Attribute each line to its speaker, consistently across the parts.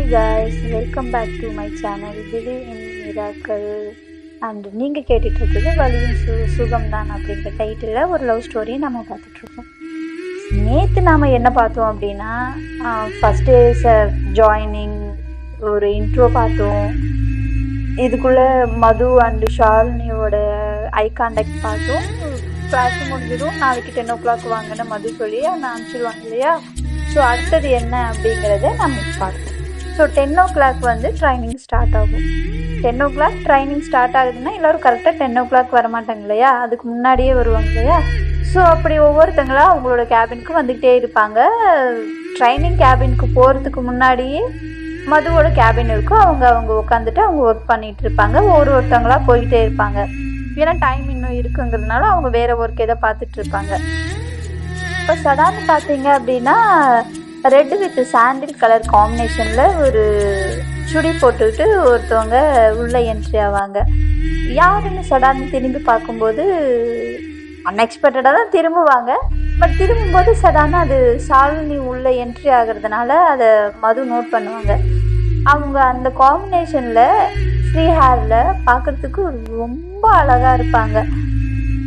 Speaker 1: Hi guys welcome back to my channel believe in miracle and நீங்கள் கேட்டுட்டு இருக்குது வலியும் சு சுகம் தான் அப்படிங்கிற டைட்டிலில் ஒரு லவ் ஸ்டோரியை நம்ம பார்த்துட்ருக்கோம். நேற்று நாம் என்ன பார்த்தோம் அப்படின்னா ஃபஸ்ட் டேஸ் ஜாயினிங் ஒரு இன்ட்ரோ பார்த்தோம். இதுக்குள்ளே மது அண்டு ஷாலினியோட ஐ கான்டாக்ட் பார்த்தோம். கிளாஸ் முடிஞ்சிடும் நாளைக்கு டென் ஓ கிளாக் வாங்கின மது சொல்லி நான் அனுப்பிச்சிடுவாங்க இல்லையா? ஸோ அடுத்தது என்ன அப்படிங்கிறத நம்ம பார்த்தோம் ஸோ டென் ஓ கிளாக் வந்து ட்ரைனிங் ஸ்டார்ட் ஆகும். Ten o'clock training start ஆகுதுன்னா எல்லோரும் கரெக்டாக டென் ஓ கிளாக் வரமாட்டாங்க இல்லையா? அதுக்கு முன்னாடியே வருவாங்க இல்லையா? ஸோ அப்படி ஒவ்வொருத்தங்களா அவங்களோட கேபினுக்கு வந்துக்கிட்டே இருப்பாங்க. ட்ரைனிங் கேபினுக்கு போகிறதுக்கு முன்னாடியே மதுவோட கேபின் இருக்கும். அவங்க அவங்க உட்காந்துட்டு அவங்க ஒர்க் பண்ணிகிட்டு இருப்பாங்க. ஒரு ஒருத்தவங்களாக போயிட்டே இருப்பாங்க. ஏன்னா டைம் இன்னும் இருக்குங்கிறதுனால அவங்க வேறு ஒர்க் எதை பார்த்துட்டு இருப்பாங்க. இப்போ சடான்னு பார்த்தீங்க அப்படின்னா ரெட் வித் சாண்டில் கலர் காம்பினேஷனில் ஒரு சுடி போட்டுக்கிட்டு ஒருத்தவங்க உள்ளே என்ட்ரி ஆவாங்க. யாருன்னு சடான்னு திரும்பி பார்க்கும்போது அன்எக்ஸ்பெக்டடாக தான் திரும்புவாங்க. பட் திரும்பும்போது சடான அது சாலினி உள்ளே என்ட்ரி ஆகிறதுனால அதை மது நோட் பண்ணுவாங்க. அவங்க அந்த காம்பினேஷனில் ஃப்ரீ ஹேரில் பார்க்குறதுக்கு ரொம்ப அழகாக இருப்பாங்க.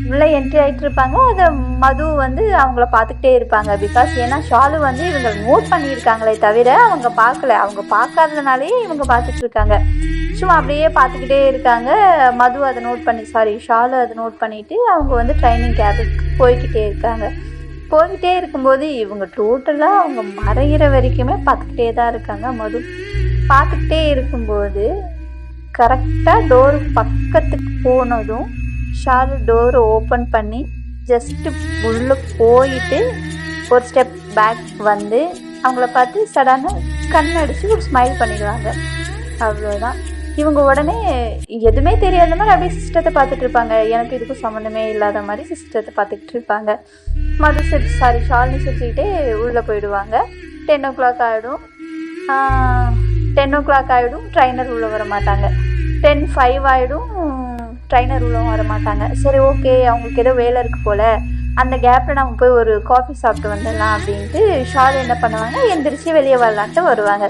Speaker 1: உள்ளே என்ட்ரி ஆகிட்டு இருப்பாங்க. அதை மது வந்து அவங்கள பார்த்துக்கிட்டே இருப்பாங்க. பிகாஸ் ஏன்னா ஷாலு வந்து இவங்க நோட் பண்ணியிருக்காங்களே தவிர அவங்க பார்க்கல. அவங்க பார்க்காததுனாலேயே இவங்க பார்த்துட்டு இருக்காங்க. சும்மா அப்படியே பார்த்துக்கிட்டே இருக்காங்க. மது அதை நோட் பண்ணி சாரி ஷாலு அதை நோட் பண்ணிவிட்டு அவங்க வந்து ட்ரைனிங் கேபுக்கு போய்கிட்டே இருக்காங்க. போய்கிட்டே இருக்கும்போது இவங்க டோட்டலாக அவங்க மறைகிற வரைக்குமே பார்த்துக்கிட்டே தான் இருக்காங்க மது. பார்த்துக்கிட்டே இருக்கும்போது கரெக்டாக டோர் பக்கத்துக்கு போனதும் ஷாலு டோரை ஓப்பன் பண்ணி ஜஸ்ட்டு உள்ளே போயிட்டு ஒரு ஸ்டெப் பேக் வந்து அவங்கள பார்த்து சடனாக கண்ணடிச்சு ஒரு ஸ்மைல் பண்ணிடுவாங்க. அவ்வளோதான் இவங்க உடனே எதுவுமே தெரியாத மாதிரி அப்படியே சிஸ்டத்தை பார்த்துட்டு இருப்பாங்க. எனக்கு இதுக்கும் சம்மந்தமே இல்லாத மாதிரி சிஸ்டத்தை பார்த்துக்கிட்டு இருப்பாங்க. மது சிரி சாரி ஷாலினி சிரிச்சுக்கிட்டே உள்ளே போயிடுவாங்க. டென் ஓ கிளாக் ஆகிடும் டென் ஓ கிளாக் ஆகிடும் ட்ரைனர் உள்ளே வர மாட்டாங்க. டென் ஃபைவ் ஆகிடும் ட்ரைனர் உள்ளவும் வர மாட்டாங்க சரி ஓகே அவங்களுக்கு ஏதோ வேலை இருக்குது போல். அந்த கேப்பில் நம்ம போய் ஒரு காஃபி சாப்பிட்டு வந்துடலாம் அப்படின்ட்டு ஷால் என்ன பண்ணுவாங்க? எந்திரிச்சு வெளியே வரலான்ட்டு வருவாங்க.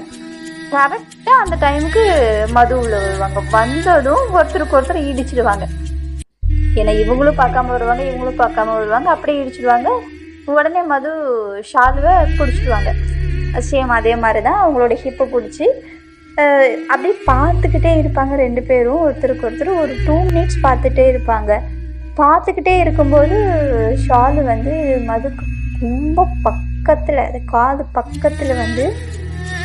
Speaker 1: கரெக்டாக அந்த டைமுக்கு மது உள்ள வருவாங்க. வந்ததும் ஒருத்தருக்கு ஒருத்தர் இடிச்சிடுவாங்க. ஏன்னா இவங்களும் பார்க்காம வருவாங்க இவங்களும் பார்க்காம வருவாங்க. அப்படியே இடிச்சிடுவாங்க. உடனே மது ஷாலுவை பிடிச்சிடுவாங்க சேம் அதே மாதிரி தான் அவங்களோட ஹிப்பை பிடிச்சி அப்படியே பார்த்துக்கிட்டே இருப்பாங்க ரெண்டு பேரும். ஒருத்தருக்கு ஒருத்தர் ஒரு டூ மினிட்ஸ் பார்த்துட்டே இருப்பாங்க. பார்த்துக்கிட்டே இருக்கும்போது ஷாலு வந்து மதுக்கு ரொம்ப பக்கத்தில் காது பக்கத்தில் வந்து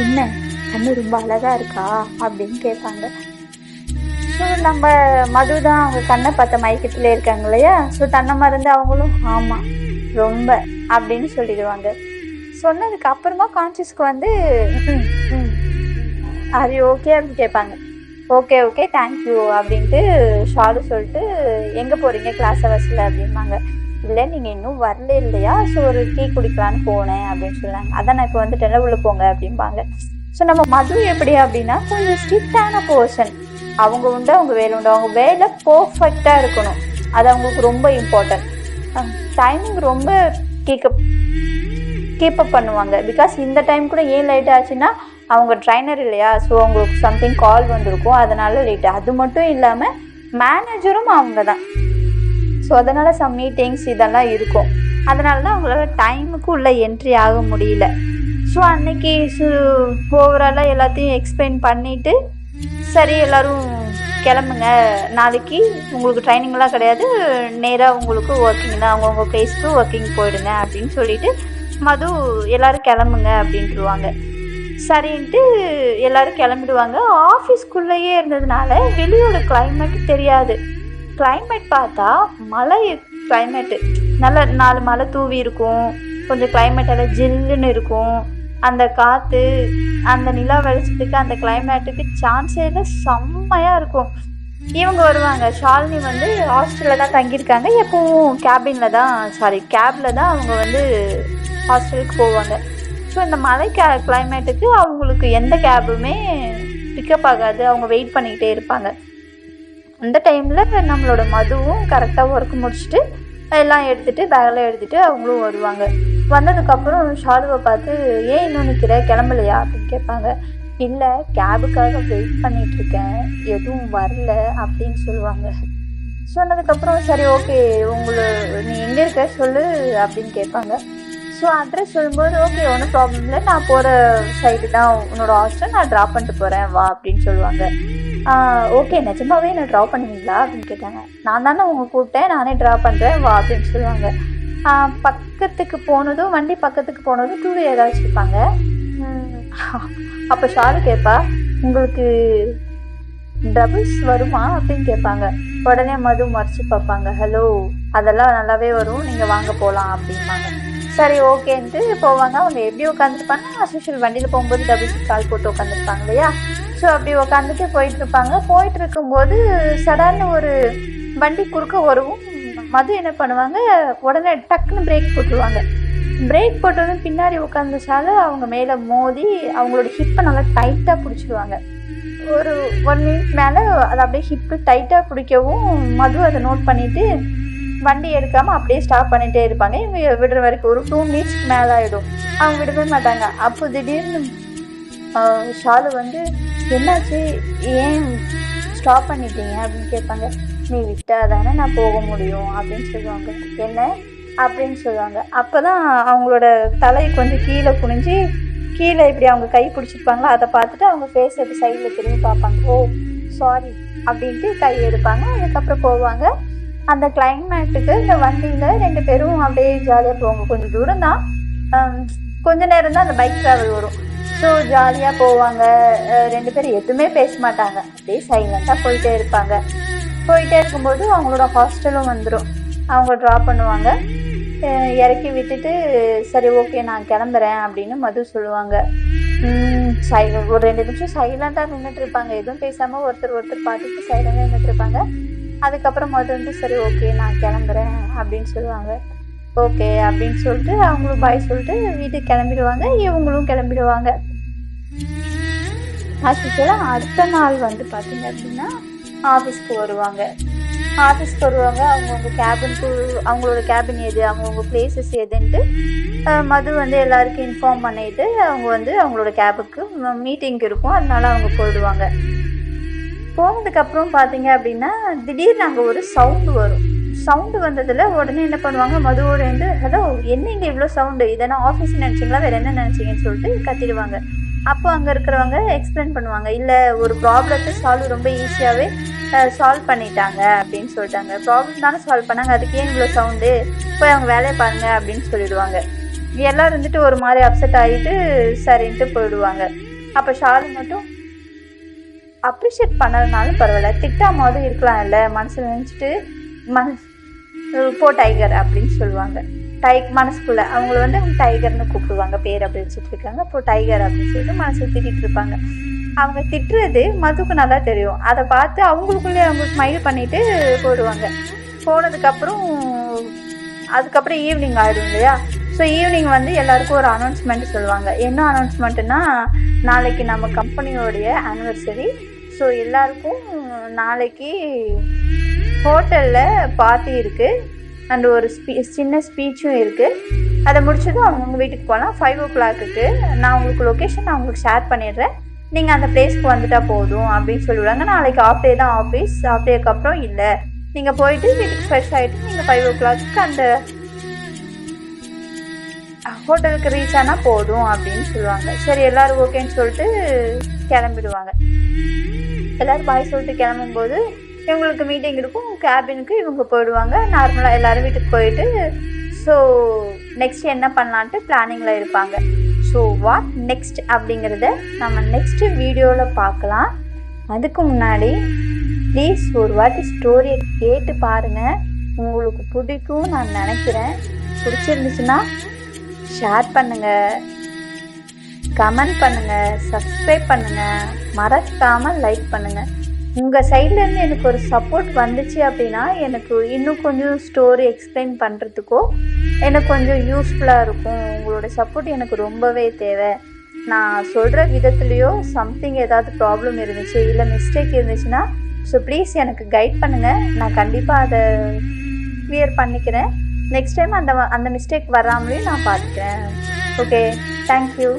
Speaker 1: என்ன? கண்ணு ரொம்ப அழகாக இருக்கா? அப்படின்னு கேட்பாங்க. ஸோ நம்ம மது தான் அவங்க கண்ணை பார்த்த மயக்கத்தில் இருக்காங்க இல்லையா? ஸோ தன்னை மறந்து அவங்களும் ஆமாம் ரொம்ப அப்படின்னு சொல்லிடுவாங்க. சொன்னதுக்கு அப்புறமா கான்சியஸ்க்கு வந்து அது ஓகே அப்படின்னு கேட்பாங்க. ஓகே ஓகே தேங்க்யூ அப்படின்ட்டு ஷாலு சொல்லிட்டு எங்கே போகிறீங்க கிளாஸ் ஹவர்ஸில் அப்படிம்பாங்க. இல்லை நீங்கள் இன்னும் வரல இல்லையா? ஸோ ஒரு டீ குடிக்கலான்னு போனேன் அப்படின்னு சொன்னாங்க அதான் நான் இப்போ வந்து டெல்ல உள்ள போங்க அப்படிம்பாங்க. ஸோ நம்ம மது எப்படி அப்படின்னா கொஞ்சம் ஸ்ட்ரிக்டான பர்சன் அவங்க உண்டு அவங்க வேலை உண்டு. அவங்க வேலை பர்ஃபெக்டாக இருக்கணும். அது அவங்களுக்கு ரொம்ப இம்பார்ட்டன்ட் டைமிங் ரொம்ப கீக்கப் கீப்பப் பண்ணுவாங்க. பிகாஸ் இந்த டைம் கூட ஏன் லைட் ஆச்சுன்னா அவங்க ட்ரைனர் இல்லையா? ஸோ அவங்களுக்கு சம்திங் கால் வந்திருக்கும். அதனால லேட்டு அது மட்டும் இல்லாமல் மேனேஜரும் அவங்க தான் ஸோ அதனால் சம் மீட்டிங்ஸ் இதெல்லாம் இருக்கும். அதனால தான் அவங்களால டைமுக்கு உள்ளே என்ட்ரி ஆக முடியல. ஸோ அன்னைக்கு சு ஓவராலாக எல்லாத்தையும் எக்ஸ்பிளைன் பண்ணிவிட்டு சரி எல்லோரும் கிளம்புங்க. நாளைக்கு உங்களுக்கு ட்ரைனிங்லாம் கிடையாது. நேராக உங்களுக்கு ஒர்க்கிங் தான். அவங்கவுங்க ப்ளேஸ்க்கு ஒர்க்கிங் போயிடுங்க அப்படின்னு சொல்லிட்டு மது எல்லோரும் கிளம்புங்க அப்படின்ட்டுருவாங்க. சரின்ட்டு எல்லோரும் கிளம்பிடுவாங்க. ஆஃபீஸ்க்குள்ளேயே இருந்ததுனால வெளியோட கிளைமேட் தெரியாது. கிளைமேட் பார்த்தா மழை கிளைமேட்டு நல்ல நாலு மழை தூவி இருக்கும். கொஞ்சம் கிளைமேட் எல்லாம் ஜில்லுன்னு இருக்கும். அந்த காற்று அந்த நிலா வெளிச்சத்துக்கு அந்த கிளைமேட்டுக்கு சான்ஸே இல்லை செம்மையாக இருக்கும். இவங்க வருவாங்க. ஷாலினி வந்து ஹாஸ்டலில் தான் தங்கியிருக்காங்க. எப்பவும் கேபினில் தான் சாரி கேபில் தான் அவங்க வந்து ஹாஸ்டலுக்கு போவாங்க. ஸோ இந்த மழை கே கிளைமேட்டுக்கு அவங்களுக்கு எந்த கேபுமே பிக்கப் ஆகாது. அவங்க வெயிட் பண்ணிக்கிட்டே இருப்பாங்க. அந்த டைமில் நம்மளோட மதுவும் கரெக்டாக ஒர்க் முடிச்சுட்டு எல்லாம் எடுத்துகிட்டு பேகெல்லாம் எடுத்துகிட்டு அவங்களும் வருவாங்க. வந்ததுக்கப்புறம் ஷாருவை பார்த்து ஏன் இன்னும் நிற்கிற கிளம்பலையா? அப்படின்னு கேட்பாங்க. இல்லை கேபுக்காக வெயிட் பண்ணிகிட்ருக்கேன் எதுவும் வரல அப்படின்னு சொல்லுவாங்க. சொன்னதுக்கப்புறம் சரி ஓகே உங்களை நீ எங்கே இருக்க? சொல்லு அப்படின்னு கேட்பாங்க. ஸோ அட்ரஸ் சொல்லும்போது ஓகே ஒன்றும் ப்ராப்ளம் இல்லை. நான் போகிற சைடு தான் உன்னோட ஹாஸ்டல் நான் ட்ராப் பண்ணிட்டு போகிறேன் வா அப்படின்னு சொல்லுவாங்க. ஓகே நிஜமாவே என்ன ட்ராப் பண்ணுவீங்களா அப்படின்னு கேட்டாங்க. நான் தானே உங்க கூப்பிட்டேன். நானே ட்ராப் பண்ணுறேன் வா அப்படின்னு சொல்லுவாங்க. பக்கத்துக்கு போனதும் வண்டி பக்கத்துக்கு போனதும் டூ வீலர் ஏதாவது வச்சுருப்பாங்க அப்போ ஷாரு கேட்பா உங்களுக்கு டபுள்ஸ் வருமா? அப்படின்னு கேட்பாங்க உடனே மது மறைச்சு பார்ப்பாங்க. ஹலோ அதெல்லாம் நல்லாவே வரும். நீங்கள் வாங்க போகலாம் அப்படிம்பாங்க. சரி ஓகேன்ட்டு போவாங்க. அவங்க எப்படி உட்காந்துருப்பாங்க அசோஷியல் வண்டியில் போகும்போது டபுள்ஸ் கால் போட்டு உட்காந்துருப்பாங்க இல்லையா? ஸோ அப்படி உட்காந்துட்டு போயிட்டு இருப்பாங்க. போயிட்டு இருக்கும்போது சடார்னு ஒரு வண்டி குறுக்க வரவும். மது என்ன பண்ணுவாங்க? உடனே டக்குன்னு பிரேக் போட்டுருவாங்க. பிரேக் போட்டதும் பின்னாடி உட்காந்துச்சால அவங்க மேலே மோதி அவங்களோட ஹிப்பை நல்லா டைட்டாக பிடிச்சிடுவாங்க ஒரு ஒன் மினிட் மேலே அதை அப்படியே ஹிப்பு டைட்டாக பிடிக்கவும் மது அதை நோட் பண்ணிவிட்டு வண்டி எடுக்காமல் அப்படியே ஸ்டாப் பண்ணிகிட்டே இருப்பாங்க. இவங்க விடுற வரைக்கும் ஒரு டூ மினிட்ஸ்க்கு மேலே ஆகிடும் அவங்க விடவே மாட்டாங்க. அப்போ திடீர்னு ஷாலு வந்து என்னாச்சு? ஏன் ஸ்டாப் பண்ணிட்டீங்க? அப்படின்னு கேட்பாங்க. நீ விட்டா தானே நான் போக முடியும் அப்படின்னு சொல்லுவாங்க. என்ன? அப்படின்னு சொல்லுவாங்க. அப்போ தான் அவங்களோட தலையை கொஞ்சம் கீழே குனிஞ்சு கீழே இப்படி அவங்க கை பிடிச்சிருப்பாங்களோ அதை பார்த்துட்டு அவங்க ஃபேஸ் எடுத்து சைடில் திரும்பி பார்ப்பாங்க. ஓ சாரி அப்படின்ட்டு கை எடுப்பாங்க. அதுக்கப்புறம் போவாங்க. அந்த கிளைமேட்டுக்கு இந்த வண்டியில் ரெண்டு பேரும் அப்படியே ஜாலியாக போவாங்க. கொஞ்சம் தூரம் தான் கொஞ்ச நேரம் தான் அந்த பைக் ட்ராவல் வரும். ஸோ ஜாலியாக போவாங்க. ரெண்டு பேரும் எதுவுமே பேச மாட்டாங்க. அப்படியே சைலண்ட்டாக போயிட்டே இருப்பாங்க. போயிட்டே இருக்கும்போது அவங்களோட ஹாஸ்டலும் வந்துடும் அவங்க ட்ராப் பண்ணுவாங்க. இறக்கி விட்டுட்டு சரி ஓகே நான் கிளம்புறேன் அப்படின்னு மது சொல்லுவாங்க. சை ஒரு ரெண்டு நிமிஷம் சைலண்ட்டாக நின்றுட்டு இருப்பாங்க. எதுவும் பேசாமல் ஒருத்தர் ஒருத்தர் பார்த்துட்டு சைலண்டாக நின்றுட்டு இருப்பாங்க. அதுக்கப்புறம் மது வந்து சரி ஓகே நான் கிளம்புறேன் அப்படின்னு சொல்லுவாங்க. ஓகே அப்படின்னு சொல்லிட்டு அவங்களும் பாய் சொல்லிட்டு வீட்டுக்கு கிளம்பிடுவாங்க. இவங்களும் கிளம்பிடுவாங்க. ஆக்சுவலாக அடுத்த நாள் வந்து பார்த்தீங்க அப்படின்னா ஆஃபீஸ்க்கு வருவாங்க. ஆஃபீஸ்க்கு வருவாங்க. அவங்கவுங்க கேபினுக்கு அவங்களோட கேபின் எது அவங்கவுங்க பிளேசஸ் எதுன்ட்டு மது வந்து எல்லாருக்கும் இன்ஃபார்ம் பண்ணிட்டு அவங்க வந்து அவங்களோட கேபுக்கு மீட்டிங் இருக்கும். அதனால அவங்க போயிடுவாங்க. போனதுக்கப்புறம் பார்த்தீங்க அப்படின்னா திடீர்னு அங்கே ஒரு சவுண்டு வரும். சவுண்டு வந்ததில் உடனே என்ன பண்ணுவாங்க? மதுவோடு வந்து ஹலோ என்ன இங்கே இவ்வளோ சவுண்டு இதெல்லாம் ஆஃபீஸ் நினச்சிங்களா? வேறு என்ன நினச்சிங்கன்னு சொல்லிட்டு கத்திடுவாங்க. அப்போ அங்கே இருக்கிறவங்க எக்ஸ்பிளைன் பண்ணுவாங்க. இல்லை ஒரு ப்ராப்ளத்தை சால்வ் ரொம்ப ஈஸியாகவே சால்வ் பண்ணிட்டாங்க அப்படின்னு சொல்லிட்டாங்க. ப்ராப்ளம் தானே சால்வ் பண்ணாங்க. அதுக்கு ஏன் இவ்வளோ சவுண்டு போய் அவங்க வேலையை பாருங்க அப்படின்னு சொல்லிடுவாங்க. எல்லோரும் வந்துட்டு ஒரு மாதிரி அப்செட் ஆகிட்டு சரின்ட்டு போயிடுவாங்க. அப்போ ஷாலு மட்டும் அப்ரிஷியேட் பண்ணதுனாலும் பரவாயில்ல. திட்டாமாவது இருக்கலாம் இல்லை மனசில் நினச்சிட்டு மனசு போ டைகர் அப்படின்னு சொல்லுவாங்க. டை மனசுக்குள்ள. அவங்கள வந்து அவங்க டைகர்னு கூப்பிடுவாங்க. பேர் அப்படின்னு சொல்லிட்டு இருக்காங்க. அப்போ டைகர் அப்படின்னு சொல்லிட்டு மனசில் திட்டிகிட்டு இருப்பாங்க. அவங்க திட்டுறது மதுக்கு நல்லா தெரியும். அதை பார்த்து அவங்களுக்குள்ளே அவங்க ஸ்மைல் பண்ணிவிட்டு போடுவாங்க. போனதுக்கப்புறம் அதுக்கப்புறம் ஈவினிங் ஆகிடும் இல்லையா? ஸோ ஈவினிங் வந்து எல்லாருக்கும் ஒரு அனௌன்ஸ்மெண்ட் சொல்லுவாங்க. என்ன அனௌன்ஸ்மெண்ட்னா நாளைக்கு நம்ம கம்பெனியோடைய ஆனிவர்சரி ஸோ எல்லாருக்கும் நாளைக்கு ஹோட்டலில் பார்ட்டி இருக்குது அண்ட் ஒரு ஸ்பீ சின்ன ஸ்பீச்சும் இருக்குது அதை முடிச்சதும் அவங்கவுங்க வீட்டுக்கு போகலாம் ஃபைவ் ஓ கிளாக்குக்கு நான் உங்களுக்கு லொக்கேஷன் நான் உங்களுக்கு ஷேர் பண்ணிடுறேன். நீங்கள் அந்த பிளேஸ்க்கு வந்துட்டால் போதும் அப்படின்னு சொல்லிவிடுவாங்க. நாளைக்கு ஆஃப் டே தான் ஆஃபீஸ் ஆஃப் டேக்கு அப்புறம் இல்லை. நீங்கள் போயிட்டு வீட்டுக்கு ஃப்ரெஷ் ஆகிட்டு நீங்கள் ஃபைவ் ஓ கிளாக்கு அந்த ஹோட்டலுக்கு ரீச் ஆனால் போதும் அப்படின்னு சொல்லுவாங்க. சரி எல்லாரும் ஓகேன்னு சொல்லிட்டு கிளம்பிடுவாங்க. எல்லாரும் பாய் சொல்லிட்டு கிளம்பும்போது இவங்களுக்கு மீட்டிங் இருக்கும் கேபினுக்கு இவங்க போயிடுவாங்க. நார்மலாக எல்லாரும் வீட்டுக்கு போயிட்டு ஸோ நெக்ஸ்ட் என்ன பண்ணலான்ட்டு பிளானிங்கில் இருப்பாங்க. ஸோ வாட் நெக்ஸ்ட் அப்படிங்கிறத நம்ம நெக்ஸ்ட் வீடியோவில் பார்க்கலாம். அதுக்கு முன்னாடி ப்ளீஸ் ஒரு வாட்டி ஸ்டோரியை கேட்டு பாருங்கள் உங்களுக்கு பிடிக்கும் நான் நினைக்கிறேன். பிடிச்சிருந்துச்சுன்னா ஷேர் பண்ணுங்கள் கமெண்ட் பண்ணுங்கள் சப்ஸ்கிரைப் பண்ணுங்கள் மறக்காமல் லைக் பண்ணுங்கள் உங்கள் சைட்லேருந்து எனக்கு ஒரு சப்போர்ட் வந்துச்சு அப்படின்னா எனக்கு இன்னும் கொஞ்சம் ஸ்டோரி எக்ஸ்பிளைன் பண்ணுறதுக்கோ எனக்கு கொஞ்சம் யூஸ்ஃபுல்லாக இருக்கும். உங்களோட சப்போர்ட் எனக்கு ரொம்பவே தேவை. நான் சொல்கிற விதத்துலேயோ சம்திங் ஏதாவது ப்ராப்ளம் இருந்துச்சு இல்லை மிஸ்டேக் இருந்துச்சுன்னா ஸோ ப்ளீஸ் எனக்கு கைட் பண்ணுங்கள் நான் கண்டிப்பாக அதை கிளியர் பண்ணிக்கிறேன். நெக்ஸ்ட் டைம் அந்த அந்த மிஸ்டேக் வராமலே நான் பார்த்துக்கிறேன். Okay thank you